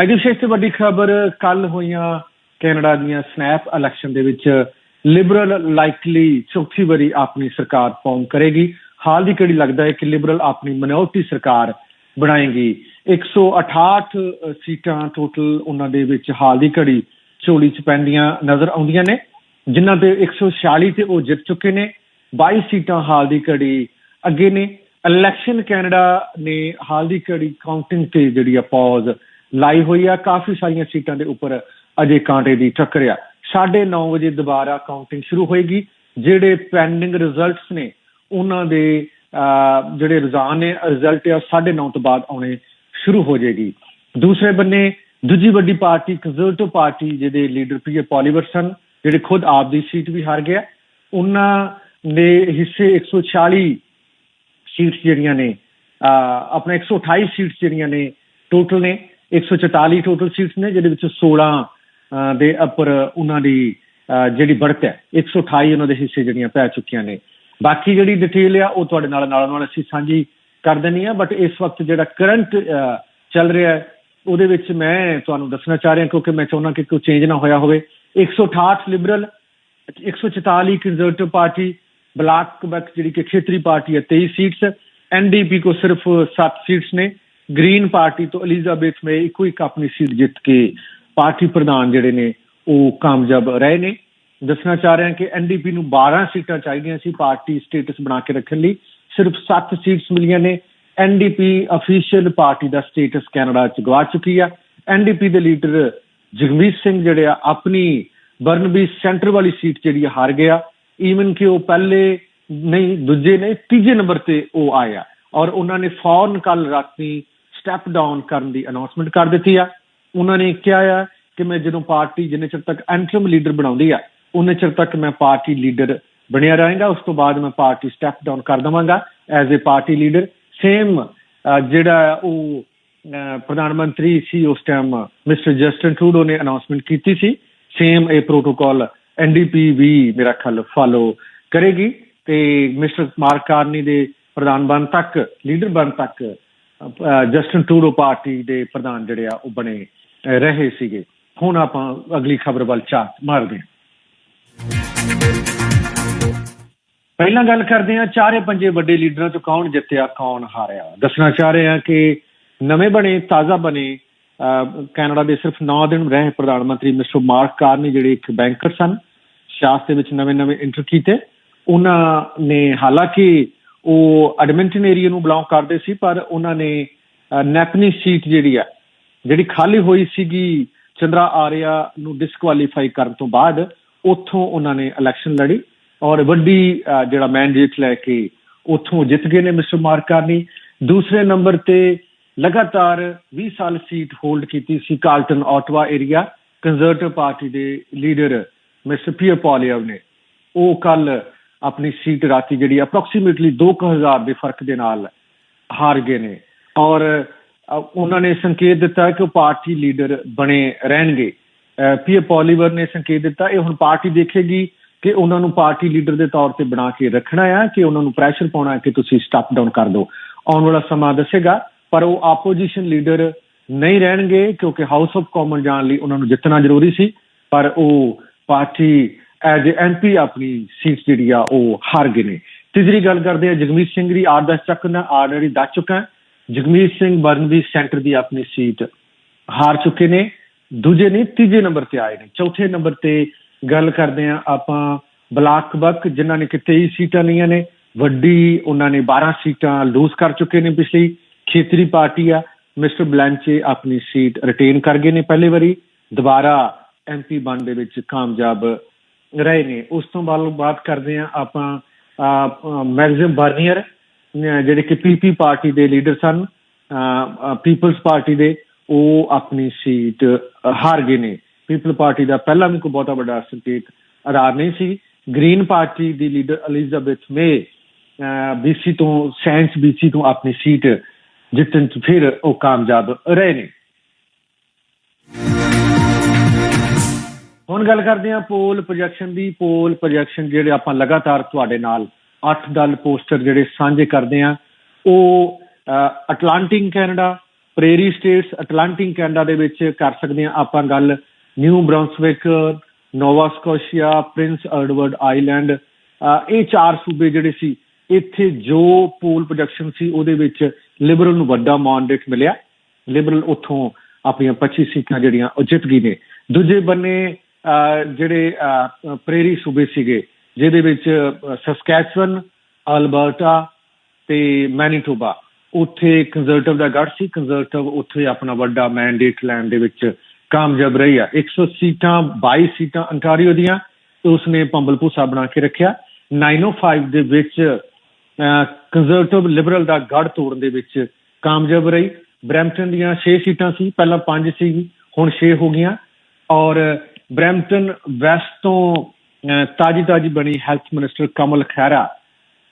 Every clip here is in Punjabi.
ਅੱਜ ਦੀ ਵਿਸ਼ੇਸ਼ ਤੇ ਵੱਡੀ ਖਬਰ ਕੱਲ ਹੋਈਆਂ ਕੈਨੇਡਾ ਦੀਆਂ ਸਨੈਪ ਇਲੈਕਸ਼ਨ ਦੇ ਵਿੱਚ ਲਿਬਰਲ ਲਾਈਕਲੀ ਚੌਥੀ ਵਾਰੀ ਆਪਣੀ ਸਰਕਾਰ ਫਾਰਮ ਕਰੇਗੀ। ਹਾਲ ਦੀ ਘੜੀ ਲੱਗਦਾ ਹੈ ਕਿ ਲਿਬਰਲ ਆਪਣੀ ਮਿਨੋਰਟੀ ਸਰਕਾਰ ਬਣਾਏਗੀ। 168 ਸੀਟਾਂ ਟੋਟਲ ਉਹਨਾਂ ਦੇ ਵਿੱਚ ਹਾਲ ਦੀ ਘੜੀ ਝੋਲੀ ਚ ਪੈਂਦੀਆਂ ਨਜ਼ਰ ਆਉਂਦੀਆਂ ਨੇ, ਜਿਨ੍ਹਾਂ ਦੇ 146 ਤੇ ਉਹ ਜਿੱਤ ਚੁੱਕੇ ਨੇ। 22 ਸੀਟਾਂ ਹਾਲ ਦੀ ਘੜੀ ਅੱਗੇ ਨੇ। ਇਲੈਕਸ਼ਨ ਕੈਨੇਡਾ ਨੇ ਹਾਲ ਦੀ ਘੜੀ ਕਾਊਂਟਿੰਗ ਤੇ ਜਿਹੜੀ ਆ ਪੌਜ਼ ਲਾਈ ਹੋਈ ਆ, ਕਾਫੀ ਸਾਰੀਆਂ ਸੀਟਾਂ ਦੇ ਉੱਪਰ ਅਜੇ ਕਾਂਟੇ ਦੀ ਟੱਕਰ ਆ। 9:30 ਵਜੇ ਦੁਬਾਰਾ ਕਾਊਂਟਿੰਗ ਸ਼ੁਰੂ ਹੋਏਗੀ। ਜਿਹੜੇ ਪੈਂਡਿੰਗ ਰਿਜ਼ਲਟਸ ਨੇ, ਉਹਨਾਂ ਦੇ ਜਿਹੜੇ ਰੁਝਾਨ ਨੇ ਰਿਜ਼ਲਟ ਆ 9:30 ਤੋਂ ਬਾਅਦ ਆਉਣੇ ਸ਼ੁਰੂ ਹੋ ਜਾਏਗੀ। ਦੂਸਰੇ ਬੰਨੇ, ਦੂਜੀ ਵੱਡੀ ਪਾਰਟੀ ਕੰਜ਼ਰਵੇਟਿਵ ਪਾਰਟੀ, ਜਿਹਦੇ ਲੀਡਰ ਪੀਏ ਪੋਲੀਵਰ ਸਨ, ਜਿਹੜੇ ਖੁਦ ਆਪ ਦੀ ਸੀਟ ਵੀ ਹਾਰ ਗਿਆ। ਉਹਨਾਂ ਨੇ ਹਿੱਸੇ 140 ਸੀਟਸ ਜਿਹੜੀਆਂ ਨੇ, ਅਹ, ਆਪਣਾ 128 ਸੀਟਸ ਜਿਹੜੀਆਂ ਨੇ ਟੋਟਲ ਨੇ। 144 ਟੋਟਲ ਸੀਟਸ ਨੇ, ਜਿਹਦੇ ਵਿੱਚ 16 ਦੇ ਅਪਰ ਉਹਨਾਂ ਦੀ ਜਿਹੜੀ ਬੜਤ ਹੈ 128 ਉਹਨਾਂ ਦੇ ਹਿੱਸੇ ਜਿਹੜੀਆਂ ਪੈ ਚੁੱਕੀਆਂ ਨੇ। ਬਾਕੀ ਜਿਹੜੀ ਡਿਟੇਲ ਆ, ਉਹ ਤੁਹਾਡੇ ਨਾਲ ਨਾਲ ਨਾਲ ਅਸੀਂ ਸਾਂਝੀ ਕਰ ਦੇਣੀ ਆ ਬਟ ਇਸ ਵਕਤ ਜਿਹੜਾ ਕਰੰਟ ਚੱਲ ਰਿਹਾ ਉਹਦੇ ਵਿੱਚ ਮੈਂ ਤੁਹਾਨੂੰ ਦੱਸਣਾ ਚਾਹ ਰਿਹਾ, ਕਿਉਂਕਿ ਮੈਂ ਚਾਹੁੰਦਾ ਕਿ ਕੋਈ ਚੇਂਜ ਨਾ ਹੋਇਆ ਹੋਵੇ। 168 Liberal 144 Conservative Party Bloc Quebec ਜਿਹੜੀ ਕਿ ਖੇਤਰੀ ਪਾਰਟੀ ਹੈ 23 ਸੀਟਸ ਐਨਡੀਪੀ ਕੋ ਸਿਰਫ 7 ਸੀਟਸ ਨੇ। ਗ੍ਰੀਨ ਪਾਰਟੀ ਤੋਂ ਐਲਿਜ਼ਾਬੈਥ ਮੇ ਇੱਕੋ ਇੱਕ ਆਪਣੀ ਸੀਟ ਜਿੱਤ ਕੇ ਪਾਰਟੀ ਪ੍ਰਧਾਨ ਜਿਹੜੇ ਨੇ, ਉਹ ਕਾਮਯਾਬ ਰਹੇ ਨੇ। ਦੱਸਣਾ ਚਾਹ ਰਿਹਾ ਕਿ ਐਨਡੀਪੀ ਨੂੰ 12 ਸੀਟਾਂ ਚਾਹੀਦੀਆਂ ਸੀ ਪਾਰਟੀ ਸਟੇਟਸ ਬਣਾ ਕੇ ਰੱਖਣ ਲਈ। ਸਿਰਫ 7 ਸੀਟਸ ਮਿਲੀਆਂ ਨੇ। ਐਨਡੀਪੀ ਅਫੀਸ਼ੀਅਲ ਪਾਰਟੀ ਦਾ ਸਟੇਟਸ ਕੈਨੇਡਾ ਚ ਗਵਾ ਚੁੱਕੀ ਆ। ਐਨਡੀਪੀ ਦੇ ਲੀਡਰ ਜਗਮੀਤ ਸਿੰਘ ਜਿਹੜੇ ਆ, ਆਪਣੀ ਬਰਨਬੀ ਸੈਂਟਰ ਵਾਲੀ ਸੀਟ ਜਿਹੜੀ ਆ, ਹਾਰ ਗਿਆ ਈਵਨ ਕਿ ਉਹ ਪਹਿਲੇ ਨਹੀਂ, ਦੂਜੇ ਨਹੀਂ, ਤੀਜੇ ਨੰਬਰ ਤੇ ਉਹ ਆਇਆ ਔਰ ਉਹਨਾਂ ਨੇ ਫੌਰਨ ਕੱਲ ਰਾਤੀ ਸਟੈਪ ਡਾਊਨ ਕਰਨ ਦੀ ਅਨਾਉਂਸਮੈਂਟ ਕਰ ਦਿੱਤੀ ਆ। ਉਹਨਾਂ ਨੇ ਕਿਹਾ ਆ ਕਿ ਮੈਂ ਜਦੋਂ ਪਾਰਟੀ ਜਿੰਨੇ ਚਿਰ ਤੱਕ ਐਂਟਰਮ ਲੀਡਰ ਬਣਾਉਂਦੀ ਆ, ਉਹਨੇ ਚਿਰ ਤੱਕ ਮੈਂ ਪਾਰਟੀ ਲੀਡਰ ਬਣਿਆ ਰਹਾਂਗਾ। ਉਸ ਤੋਂ ਬਾਅਦ ਮੈਂ ਪਾਰਟੀ ਸਟੈਪ ਡਾਊਨ ਕਰ ਦਵਾਂਗਾ as a party leader same ਜਿਹੜਾ ਉਹ ਪ੍ਰਧਾਨ ਮੰਤਰੀ ਸੀ ਉਸ ਟਾਈਮ ਮਿਸਟਰ ਜਸਟਨ ਟਰੂਡੋ ਨੇ ਅਨਾਉਂਸਮੈਂਟ ਕੀਤੀ ਸੀ। ਸੇਮ ਇਹ ਪ੍ਰੋਟੋਕਾਲ ਐਨਡੀਪੀ ਵੀ ਮੇਰਾ ਖਿਆਲ ਫਾਲੋ ਕਰੇਗੀ ਤੇ ਮਿਸਟਰ ਮਾਰਕ ਕਾਰਨੀ ਦੇ ਪ੍ਰਧਾਨ ਬਣ ਤੱਕ ਲੀਡਰ ਬਣ ਤੱਕ ਜਸਟਨ ਟਰੂਡੋ ਪਾਰਟੀ ਦੇ ਪ੍ਰਧਾਨ ਜਿਹੜੇ ਆ ਉਹ ਬਣੇ ਰਹੇ ਸੀਗੇ। ਹੁਣ ਆਪਾਂ ਅਗਲੀ ਖਬਰ ਵੱਲ ਝਾਤ ਮਾਰਦੇ ਹਾਂ। ਪਹਿਲਾਂ ਗੱਲ ਕਰਦੇ ਹਾਂ ਚਾਰੇ ਪੰਜੇ ਵੱਡੇ ਲੀਡਰਾਂ ਤੋਂ ਕੌਣ ਜਿੱਤਿਆ ਕੌਣ ਹਾਰਿਆ। ਦੱਸਣਾ ਚਾਹ ਰਹੇ ਹਾਂ ਕਿ ਨਵੇਂ ਬਣੇ ਤਾਜ਼ਾ ਬਣੇ ਅਹ, ਕੈਨੇਡਾ ਦੇ ਸਿਰਫ 9 ਦਿਨ ਰਹੇ ਪ੍ਰਧਾਨ ਮੰਤਰੀ ਮਿਸਟਰ ਮਾਰਕ ਕਾਰਨੀ ਜਿਹੜੇ ਇੱਕ ਬੈਂਕਰ ਸਨ ਸਿਆਸਤ ਦੇ ਵਿੱਚ ਨਵੇਂ-ਨਵੇਂ ਇੰਟਰ ਕੀਤੇ। ਉਹਨਾਂ ਨੇ ਹਾਲਾਂਕਿ ਉਹ ਐਡਮਿੰਟਨ ਏਰੀਆ ਨੂੰ ਬਿਲੋਂਗ ਕਰਦੇ ਸੀ, ਪਰ ਉਹਨਾਂ ਨੇ ਨੈਪਨੀ ਸੀਟ ਜਿਹੜੀ ਆ, ਜਿਹੜੀ ਖਾਲੀ ਹੋਈ ਸੀਗੀ ਚੰਦਰਾ ਆਰਿਆ ਨੂੰ ਡਿਸਕੁਆਲੀਫਾਈ ਕਰਨ ਤੋਂ ਬਾਅਦ, ਉੱਥੋਂ ਉਹਨਾਂ ਨੇ ਇਲੈਕਸ਼ਨ ਲੜੀ ਔਰ ਵੱਡੀ ਜਿਹੜਾ ਮੈਂਡੇਟ ਲੈ ਕੇ ਉੱਥੋਂ ਜਿੱਤ ਗਏ ਨੇ ਮਿਸਟਰ ਮਾਰਕਾਨੀ ਦੂਸਰੇ ਨੰਬਰ ਤੇ ਲਗਾਤਾਰ 20 ਸਾਲ ਸੀਟ ਹੋਲਡ ਕੀਤੀ ਸੀ Carleton Ottawa area. Conservative Party ਦੇ ਲੀਡਰ ਮਿਸਟਰ ਪੀਅਰ ਪੋਲੀਅਰ ਨੇ। ਉਹ ਕੱਲ ਆਪਣੀ ਸੀਟ ਰਾਤੀ ਜਿਹੜੀ ਅਪਰੋਕਸੀਮੇਟਲੀ 2000 ਦੇ ਫ਼ਰਕ ਦੇ ਨਾਲ ਹਾਰ ਗਏ ਨੇ। ਔਰ ਉਹਨਾਂ ਨੇ ਸੰਕੇਤ ਦਿੱਤਾ ਕਿ ਉਹ ਪਾਰਟੀ ਲੀਡਰ ਬਣੇ ਰਹਿਣਗੇ। ਪੀਏ ਪੋਲੀਵਰ ਨੇ ਸੰਕੇਤ ਦਿੱਤਾ, ਇਹ ਹੁਣ ਪਾਰਟੀ ਦੇਖੇਗੀ ਕਿ ਉਹਨਾਂ ਨੂੰ ਪਾਰਟੀ ਲੀਡਰ ਦੇ ਤੌਰ ਤੇ ਬਣਾ ਕੇ ਰੱਖਣਾ ਆ, ਕਿ ਉਹਨਾਂ ਨੂੰ ਪ੍ਰੈਸ਼ਰ ਪਾਉਣਾ ਹੈ ਕਿ ਤੁਸੀਂ ਸਟੈਪ ਡਾਊਨ ਕਰ ਦਿਓ। ਆਉਣ ਵਾਲਾ ਸਮਾਂ ਦੱਸੇਗਾ, ਪਰ ਉਹ ਆਪੋਜੀਸ਼ਨ ਲੀਡਰ ਨਹੀਂ ਰਹਿਣਗੇ, ਕਿਉਂਕਿ ਹਾਊਸ ਆਫ ਕਾਮਨ ਜਾਣ ਲਈ ਉਹਨਾਂ ਨੂੰ ਜਿੱਤਣਾ ਜ਼ਰੂਰੀ ਸੀ, ਪਰ ਉਹ ਪਾਰਟੀ ਐਜ਼ ਐਮਪੀ ਆਪਣੀ ਸੀਟ ਜਿਹੜੀ ਆ ਉਹ ਹਾਰ ਗਏ ਨੇ। ਤੀਸਰੀ ਗੱਲ ਕਰਦੇ ਆ ਜਗਮੀਤ ਸਿੰਘ ਦੀ ਆਰ ਦਸ ਚੱਕ ਨਾ ਆਲਰੇਡੀ ਦੱਸ ਚੁੱਕਾ ਜਗਮੀਤ ਸਿੰਘ ਬਰਨਵੀ ਸੈਂਟਰ ਦੀ ਆਪਣੀ ਸੀਟ ਹਾਰ ਚੁੱਕੇ ਨੇ। ਦੂਜੇ ਨਹੀਂ, ਤੀਜੇ ਨੰਬਰ ਤੇ ਆਏ ਨੇ। ਚੌਥੇ ਨੰਬਰ ਤੇ ਗੱਲ ਕਰਦੇ ਆ ਆਪਾਂ ਬਲਾਕ ਬਕ ਜਿਨ੍ਹਾਂ ਨੇ ਕਿ 23 ਸੀਟਾਂ ਲਈਆਂ ਨੇ। ਵੱਡੀ ਉਹਨਾਂ ਨੇ 12 ਸੀਟਾਂ ਲੂਜ਼ ਕਰ ਚੁੱਕੇ ਨੇ ਪਿਛਲੀ। ਖੇਤਰੀ ਪਾਰਟੀ ਆ, ਮਿਸਟਰ ਬਲੈਂਚੇ ਆਪਣੀ ਸੀਟ ਰਿਟੇਨ ਕਰ ਗਏ ਨੇ ਪਹਿਲੇ ਵਾਰੀ। ਦੁਬਾਰਾ ਐਮਪੀ ਬਣ ਦੇ ਵਿੱਚ ਕਾਮਯਾਬ ਰਹੇ ਨੇ। ਉਸ ਤੋਂ ਬਾਅਦ ਬਾਤ ਕਰਦੇ ਆ, ਆਪਾਂ ਮੈਗਜ਼ਮ ਬਰਨੀਅਰ ਜਿਹੜੇ ਕਿ ਪੀਪੀ ਪਾਰਟੀ ਦੇ ਲੀਡਰ ਸਨ ਪੀਪਲਸ ਪਾਰਟੀ ਦੇ, ਉਹ ਆਪਣੀ ਸੀਟ ਹਾਰ ਗਏ ਨੇ। ਪੀਪਲ ਪਾਰਟੀ ਦਾ ਪਹਿਲਾਂ ਵੀ ਕੋਈ ਬਹੁਤਾ ਵੱਡਾ ਸੰਕੇਤ ਅਧਾਰ ਨਹੀਂ ਸੀ। ਗ੍ਰੀਨ ਪਾਰਟੀ ਦੀ ਲੀਡਰ ਐਲਿਜ਼ਾਬੈਥ ਮੇ ਬੀਸੀ ਤੋਂ, ਸੈਂਸ ਬੀਸੀ ਤੋਂ ਆਪਣੀ ਸੀਟ ਜਿੱਤਣ ਚ ਫਿਰ ਉਹ ਕਾਮਯਾਬ ਰਹੇ ਨੇ। ਹੁਣ ਗੱਲ ਕਰਦੇ ਹਾਂ ਪੋਲ ਪ੍ਰੋਜੈਕਸ਼ਨ ਦੀ। ਪੋਲ ਪ੍ਰੋਜੈਕਸ਼ਨ ਜਿਹੜੇ ਆਪਾਂ ਲਗਾਤਾਰ ਤੁਹਾਡੇ ਨਾਲ 8 ਦਲ ਪੋਸਟਰ ਜਿਹੜੇ ਸਾਂਝੇ ਕਰਦੇ ਹਾਂ, ਉਹ Atlantic Canada prairie states Atlantic Canada ਦੇ ਵਿੱਚ ਕਰ ਸਕਦੇ ਹਾਂ ਆਪਾਂ ਗੱਲ। New Brunswick Nova Scotia Prince Edward Island ਇਹ ਚਾਰ ਸੂਬੇ ਜਿਹੜੇ ਸੀ, ਇੱਥੇ ਜੋ ਪੋਲ ਪ੍ਰੋਜੈਕਸ਼ਨ ਸੀ ਉਹਦੇ ਵਿੱਚ ਲਿਬਰਲ ਨੂੰ ਵੱਡਾ ਮੈਂਡੇਟ ਮਿਲਿਆ। ਲਿਬਰਲ ਉੱਥੋਂ ਆਪਣੀਆਂ 25 ਸੀਟਾਂ ਜਿਹੜੀਆਂ ਉਹ ਜਿੱਤ ਗਈ ਨੇ। ਦੂਜੇ ਬੰਨੇ ਜਿਹੜੇ ਪ੍ਰੇਰੀ ਸੂਬੇ ਸੀਗੇ, ਜਿਹਦੇ ਵਿੱਚ ਸਸਕੈਚਵਨ ਅਲਬਰਟਾ ਤੇ ਮੈਨੀਟੋਬਾ ਉੱਥੇ ਕੰਜ਼ਰਵੇਟਿਵ ਦਾ ਗੜ ਸੀ। ਕੰਜ਼ਰਵੇਟਿਵ ਉੱਥੇ ਆਪਣਾ ਵੱਡਾ ਮੈਂਡੇਟ ਲੈਣ ਦੇ ਵਿੱਚ ਕਾਮਯਾਬ ਰਹੀ ਆ। 100 ਸੀਟਾਂ 22 ਸੀਟਾਂ ਅੰਟਾਰੀਓ ਦੀਆਂ ਉਸਨੇ ਪੰਬਲਪੂਸਾ ਬਣਾ ਕੇ ਰੱਖਿਆ। 905 ਦੇ ਵਿੱਚ ਕੰਜ਼ਰਵੇਟਿਵ ਲਿਬਰਲ ਦਾ ਗੜ ਤੋੜਨ ਦੇ ਵਿੱਚ ਕਾਮਯਾਬ ਰਹੀ। ਬ੍ਰੈਂਪਟਨ ਦੀਆਂ 6 ਸੀਟਾਂ ਸੀ। ਪਹਿਲਾਂ 5 ਸੀ ਹੁਣ 6 ਹੋ ਗਈਆਂ। ਔਰ ਬ੍ਰੈਂਪਟਨ ਵੈਸਟ ਤੋਂ ਤਾਜੀ ਤਾਜੀ ਬਣੀ ਹੈਲਥ ਮਿਨਿਸਟਰ ਕਮਲ ਖੈਰਾ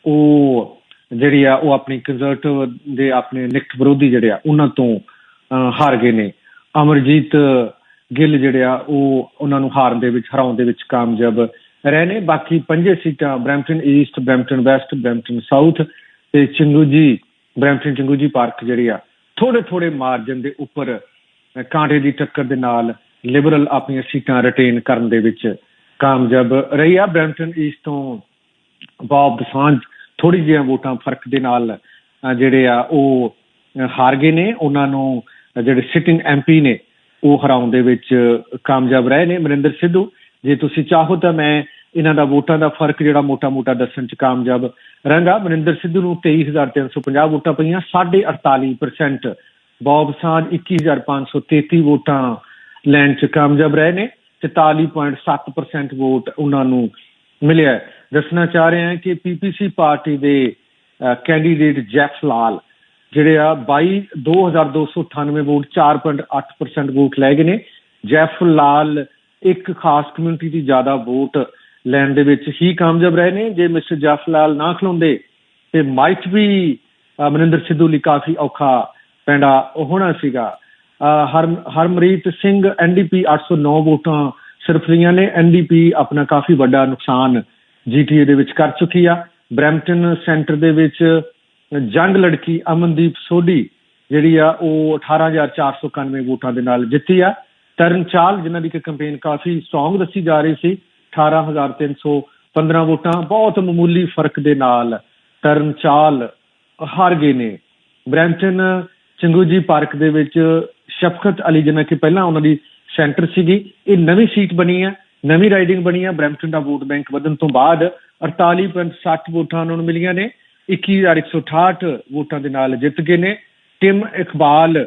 ਉਹ ਜਿਹੜੀ ਆ, ਉਹ ਆਪਣੀ ਕੰਜ਼ਰਵੇਟਿਵ ਦੇ ਆਪਣੇ ਨਿਕਟ ਵਿਰੋਧੀ ਜਿਹੜੇ ਆ, ਉਹਨਾਂ ਤੋਂ ਹਾਰ ਗਏ ਨੇ। ਅਮਰਜੀਤ ਗਿੱਲ ਜਿਹੜੇ ਆ, ਉਹ ਉਹਨਾਂ ਨੂੰ ਹਾਰਨ ਦੇ ਵਿੱਚ, ਹਰਾਉਣ ਦੇ ਵਿੱਚ ਕਾਮਯਾਬ ਰਹੇ ਨੇ। ਬਾਕੀ ਪੰਜੇ ਸੀਟਾਂ, Brampton east, Brampton west, Brampton south ਤੇ ਚੰਗੂਜੀ, ਬ੍ਰੈਂਪਟਨ ਚੰਗੂਜੀ ਪਾਰਕ ਜਿਹੜੀ ਆ ਥੋੜੇ ਥੋੜੇ ਮਾਰਜਨ ਦੇ ਉੱਪਰ ਕਾਂਟੇ ਦੀ ਟੱਕਰ ਦੇ ਨਾਲ ਲਿਬਰਲ ਆਪਣੀਆਂ ਸੀਟਾਂ ਰਿਟੇਨ ਕਰਨ ਦੇ ਵਿੱਚ ਕਾਮਯਾਬ ਰਹੀ ਆ। ਬ੍ਰੈਂਪਟਨ ਈਸਟ ਤੋਂ ਬਾਬ ਦਸਾਂਝ ਥੋੜੀ ਜਿਹੀਆਂ ਵੋਟਾਂ ਫ਼ਰਕ ਦੇ ਨਾਲ ਜਿਹੜੇ ਆ, ਉਹ ਹਾਰ ਗਏ ਨੇ। ਉਹਨਾਂ ਨੂੰ ਜਿਹੜੇ ਸਿਟਿੰਗ ਐਮਪੀ ਨੇ, ਉਹ ਹਰਾਉਣ ਦੇ ਵਿੱਚ ਕਾਮਯਾਬ ਰਹੇ ਨੇ। ਮਨਿੰਦਰ ਸਿੱਧੂ, ਜੇ ਤੁਸੀਂ ਚਾਹੋ ਤਾਂ ਮੈਂ ਇਹਨਾਂ ਦਾ ਵੋਟਾਂ ਦਾ ਫ਼ਰਕ ਜਿਹੜਾ ਮੋਟਾ-ਮੋਟਾ ਦੱਸਣ ਚ ਕਾਮਯਾਬ ਰਹਾਂਗਾ। ਮਨਿੰਦਰ ਸਿੱਧੂ ਨੂੰ 23350 ਵੋਟਾਂ ਪਈਆਂ 48% ਬੌਬ ਸਾਂਝ 21533 ਵੋਟਾਂ ਲੈਣ ਚ ਕਾਮਯਾਬ ਰਹੇ ਨੇ 44.7% ਵੋਟ ਉਹਨਾਂ ਨੂੰ ਮਿਲਿਆ ਦੱਸਣਾ ਚਾਹ ਰਹੇ ਹਾਂ ਕਿ ਪੀਪੀਸੀ ਪਾਰਟੀ ਦੇ ਕੈਂਡੀਡੇਟ ਜੈਫ ਲਾਲ ਜਿਹੜੇ ਆ 22 2298 ਵੋਟ 4.8% ਵੋਟ ਲੈ ਗਏ ਨੇ। ਜੈਫ ਲਾਲ ਇੱਕ ਖਾਸ ਕਮਿਊਨਿਟੀ ਦੀ ਜ਼ਿਆਦਾ ਵੋਟ ਲੈਣ ਦੇ ਵਿੱਚ ਹੀ ਕਾਮਯਾਬ ਰਹੇ ਨੇ। ਜੇ ਮਿਸਟਰ ਜੈਫ ਲਾਲ ਨਾ ਖਲੋਂਦੇ ਤੇ ਮਾਈਟ ਵੀ ਮਨਿੰਦਰ ਸਿੱਧੂ ਲਈ ਕਾਫੀ ਔਖਾ ਪੈਂਡਾ ਹੋਣਾ ਸੀਗਾ। ਹਰ, ਹਰਮਰੀਤ ਸਿੰਘ ਐਨਡੀਪੀ 809 ਵੋਟਾਂ ਸਿਰਫ ਰਹੀਆਂ ਨੇ। ਐਨਡੀਪੀ ਆਪਣਾ ਕਾਫੀ ਵੱਡਾ ਨੁਕਸਾਨ ਜੀਟੀਏ ਦੇ ਵਿੱਚ ਕਰ ਚੁੱਕੀ ਆ। ਬ੍ਰੈਂਪਟਨ ਸੈਂਟਰ ਦੇ ਵਿੱਚ ਜੰਗ ਲੜਕੀ ਅਮਨਦੀਪ ਸੋਢੀ ਜਿਹੜੀ ਆ, ਉਹ 18491 ਵੋਟਾਂ ਦੇ ਨਾਲ ਜਿੱਤੀ ਆ। ਤਰਨਚਾਲ ਜਿਨ੍ਹਾਂ ਦੀ ਕੈਂਪੇਨ ਕਾਫੀ ਸਟਰੋਂਗ ਦੱਸੀ ਜਾ ਰਹੀ ਸੀ 18315 ਵੋਟਾਂ। ਬਹੁਤ ਮਾਮੂਲੀ ਫ਼ਰਕ ਦੇ ਨਾਲ ਤਰਨਚਾਲ ਹਾਰ ਗਏ ਨੇ। ਬ੍ਰੈਂਟਨ ਚੰਗੂਜੀ ਪਾਰਕ ਦੇ ਵਿੱਚ ਸ਼ਫਕਤ ਅਲੀ ਜਿਹਨਾਂ ਕਿ ਪਹਿਲਾਂ ਉਹਨਾਂ ਦੀ ਸੈਂਟਰ ਸੀਗੀ, ਇਹ ਨਵੀਂ ਸੀਟ ਬਣੀ ਹੈ ਨਵੀਂ ਰਾਈਡਿੰਗ ਬਣੀ ਹੈ ਬ੍ਰੈਂਟਨ ਦਾ ਵੋਟ ਬੈਂਕ ਵਧਣ ਤੋਂ ਬਾਅਦ 48.60 ਵੋਟਾਂ ਉਹਨਾਂ ਨੂੰ ਮਿਲੀਆਂ ਨੇ 21168 ਵੋਟਾਂ ਦੇ ਨਾਲ ਜਿੱਤ ਗਏ ਨੇ। ਟਿਮ ਇਕਬਾਲ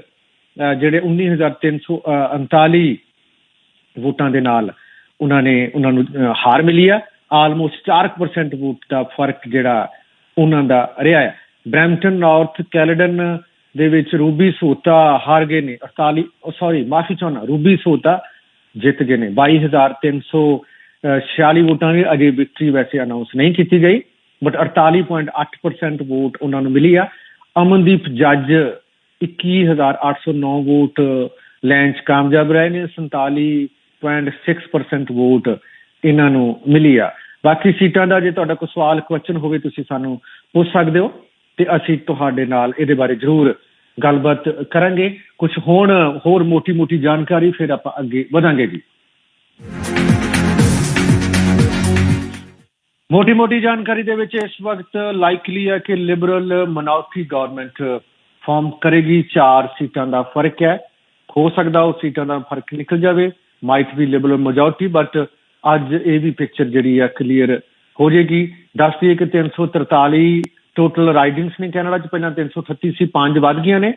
ਜਿਹੜੇ 19339 ਵੋਟਾਂ ਦੇ ਨਾਲ ਉਹਨਾਂ ਨੇ, ਉਹਨਾਂ ਨੂੰ ਹਾਰ ਮਿਲੀ ਆ। ਆਲਮੋਸਟ 4% ਵੋਟ ਦਾ ਫ਼ਰਕ ਜਿਹੜਾ ਉਹਨਾਂ ਦਾ ਰਿਹਾ ਹੈ ਬ੍ਰੈਂਟਨ ਨਾਰਥ ਕੈਲਡਨ ਦੇ ਵਿੱਚ ਰੂਬੀ ਸੋਤਾ ਹਾਰ ਗਏ ਨੇ 48 ਸੌਰੀ ਮਾਫੀ ਚਾਹਨਾ ਰੂਬੀ ਸੋਤਾ ਜਿੱਤ ਗਏ ਨੇ। 22346 ਵੋਟਾਂ ਦੀ ਅਜੇ ਵਿਕਟਰੀ ਵੈਸੇ ਅਨਾਉਂਸ ਨਹੀਂ ਕੀਤੀ ਗਈ ਬਟ 48.8% ਵੋਟ ਉਹਨਾਂ ਨੂੰ ਮਿਲੀ ਆ। ਅਮਨਦੀਪ ਜੱਜ 21809 ਵੋਟ ਲੈਣ ਚ ਕਾਮਯਾਬ ਰਹੇ ਨੇ 47.6% ਵੋਟ ਇਹਨਾਂ ਨੂੰ ਮਿਲੀ ਆ। ਬਾਕੀ ਸੀਟਾਂ ਦਾ ਜੇ ਤੁਹਾਡਾ ਕੋਈ ਸਵਾਲ ਕੁਐਸਚਨ ਹੋਵੇ, ਤੁਸੀਂ ਸਾਨੂੰ ਪੁੱਛ ਸਕਦੇ ਹੋ। ਤੇ ਅਸੀਂ ਤੁਹਾਡੇ ਨਾਲ ਇਹਦੇ ਬਾਰੇ ਜ਼ਰੂਰ ਗੱਲਬਾਤ ਕਰਾਂਗੇ। ਕੁਝ ਹੋਣ ਹੋਰ ਮੋਟੀ-ਮੋਟੀ ਜਾਣਕਾਰੀ ਫਿਰ ਆਪਾਂ ਅੱਗੇ ਵਧਾਂਗੇ ਜੀ। ਮੋਟੀ-ਮੋਟੀ ਜਾਣਕਾਰੀ ਦੇ ਵਿੱਚ ਇਸ ਵਕਤ ਲਾਈਕਲੀ ਹੈ ਕਿ ਲਿਬਰਲ ਮਨੋਰਟੀ ਗਵਰਨਮੈਂਟ ਫਾਰਮ ਕਰੇਗੀ। 4 ਸੀਟਾਂ ਦਾ ਫ਼ਰਕ ਹੈ। ਹੋ ਸਕਦਾ ਉਹ ਸੀਟਾਂ ਦਾ ਫ਼ਰਕ ਨਿਕਲ ਜਾਵੇ। Might be Liberal majority but ਅੱਜ ਇਹ ਵੀ ਪਿਕਚਰ ਜਿਹੜੀ ਆ ਕਲੀਅਰ ਹੋ ਜੇਗੀ ਦੱਸਦੀ ਹੈ ਕਿ 343 ਟੋਟਲ ਰਾਈਡਿੰਗਸ ਨੇ ਕੈਨੇਡਾ ਚ ਪਹਿਲਾਂ 338 ਸੀ ਪੰਜ ਵੱਧ ਗਈਆਂ ਨੇ।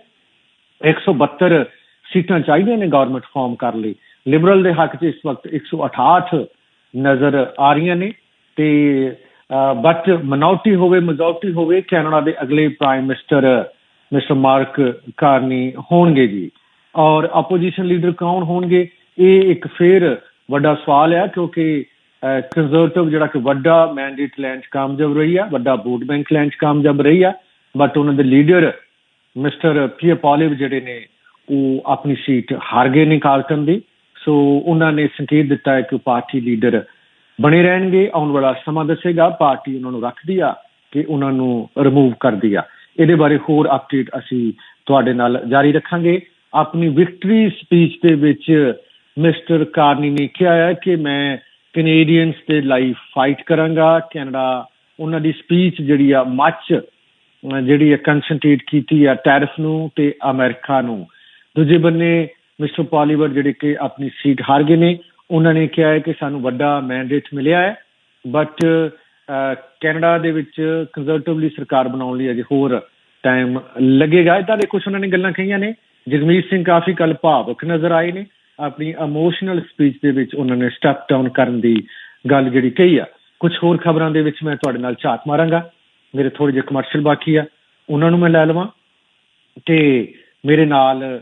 172 ਸੀਟਾਂ ਚਾਹੀਦੀਆਂ ਨੇ ਗਵਰਨਮੈਂਟ ਫਾਰਮ ਕਰ ਲਈ। ਲਿਬਰਲ ਦੇ ਹੱਕ 'ਚ ਇਸ ਵਕਤ 168 ਨਜ਼ਰ ਆ ਰਹੀਆਂ ਨੇ ਤੇ ਬਟ ਮਨੋਰਟੀ ਹੋਵੇ ਮੈਜੋਰਟੀ ਹੋਵੇ ਕੈਨੇਡਾ ਦੇ ਅਗਲੇ prime minister mister Mark Carney ਹੋਣਗੇ ਜੀ। ਔਰ ਆਪੋਜੀਸ਼ਨ ਲੀਡਰ ਕੌਣ ਹੋਣਗੇ? ਇਹ ਇੱਕ ਫੇਰ ਵੱਡਾ ਸਵਾਲ ਹੈ, ਕਿਉਂਕਿ ਕੰਜ਼ਰਵੇਟਿਵ ਜਿਹੜਾ ਕਿ ਵੱਡਾ ਮੈਂਡੇਟ ਲੈਣ ਚ ਕਾਮਯਾਬ ਰਹੀ ਆ, ਵੱਡਾ ਵੋਟ ਬੈਂਕ ਲੈਣ ਚ ਕਾਮਯਾਬ ਰਹੀ ਆ ਬਟ ਉਹਨਾਂ ਦੇ ਲੀਡਰ ਮਿਸਟਰ ਪੀਏ ਪੋਲਿਵ ਜਿਹੜੇ ਨੇ, ਉਹ ਆਪਣੀ ਸੀਟ ਹਾਰ ਗਏ ਨੇ ਕਾਰਟਨ ਦੀ। ਸੋ ਉਹਨਾਂ ਨੇ ਸੰਕੇਤ ਦਿੱਤਾ ਹੈ ਕਿ ਪਾਰਟੀ ਲੀਡਰ ਬਣੇ ਰਹਿਣਗੇ, ਆਉਣ ਵਾਲਾ ਸਮਾਂ ਦੱਸੇਗਾ। ਪਾਰਟੀ ਉਹਨਾਂ ਨੂੰ ਰੱਖਦੀ ਆ ਕਿ ਉਹਨਾਂ ਨੂੰ ਰਿਮੂਵ ਕਰਦੀ ਆ। ਇਹਦੇ ਬਾਰੇ ਹੋਰ ਅਪਡੇਟ ਅਸੀਂ ਤੁਹਾਡੇ ਨਾਲ ਜਾਰੀ ਰੱਖਾਂਗੇ। ਆਪਣੀ ਵਿਕਟਰੀ ਸਪੀਚ ਦੇ ਵਿੱਚ ਮਿਸਟਰ ਕਾਰਨੀ ਨੇ ਕਿਹਾ ਹੈ ਕਿ ਮੈਂ ਕੈਨੇਡੀਅਨਸ ਦੇ ਲਈ ਫਾਈਟ ਕਰਾਂਗਾ। ਕੈਨੇਡਾ ਉਹਨਾਂ ਦੀ ਸਪੀਚ ਜਿਹੜੀ ਆ, ਮੱਚ ਜਿਹੜੀ ਆ ਕਨਸੈਂਟਰੇਟ ਕੀਤੀ ਆ ਟੈਰਿਫ ਨੂੰ ਤੇ ਅਮਰੀਕਾ ਨੂੰ। ਦੂਜੇ ਬੰਨੇ ਮਿਸਟਰ ਪੋਲੀਵਰ ਜਿਹੜੇ ਕਿ ਆਪਣੀ ਸੀਟ ਹਾਰ ਗਏ ਨੇ, ਉਹਨਾਂ ਨੇ ਕਿਹਾ ਹੈ ਕਿ ਸਾਨੂੰ ਵੱਡਾ ਮੈਂਡੇਟ ਮਿਲਿਆ ਹੈ। ਬਟ ਕੈਨੇਡਾ ਦੇ ਵਿੱਚ ਕੰਜ਼ਰਵੇਟਿਵਲੀ ਸਰਕਾਰ ਬਣਾਉਣ ਲਈ ਅਜੇ ਹੋਰ ਟਾਈਮ ਲੱਗੇਗਾ। ਇਦਾਂ ਦੇ ਕੁਝ ਉਹਨਾਂ ਨੇ ਗੱਲਾਂ ਕਹੀਆਂ ਨੇ। ਜਗਮੀਤ ਸਿੰਘ ਕਾਫੀ ਕੱਲ ਭਾਵਕ ਨਜ਼ਰ ਆਏ ਨੇ। ਆਪਣੀ ਇਮੋਸ਼ਨਲ ਸਪੀਚ ਦੇ ਵਿੱਚ ਉਹਨਾਂ ਨੇ ਸਟੈਪ ਡਾਊਨ ਕਰਨ ਦੀ ਗੱਲ ਜਿਹੜੀ ਕਹੀ ਆ। ਕੁਝ ਹੋਰ ਖਬਰਾਂ ਦੇ ਵਿੱਚ ਮੈਂ ਤੁਹਾਡੇ ਨਾਲ ਝਾਤ ਮਾਰਾਂਗਾ। ਮੇਰੇ ਥੋੜੇ ਜਿਹੇ ਕਮਰਸ਼ੀਅਲ ਬਾਕੀ ਆ। ਉਹਨਾਂ ਨੂੰ ਮੈਂ ਲੈ ਲਵਾਂ ਤੇ ਮੇਰੇ ਨਾਲ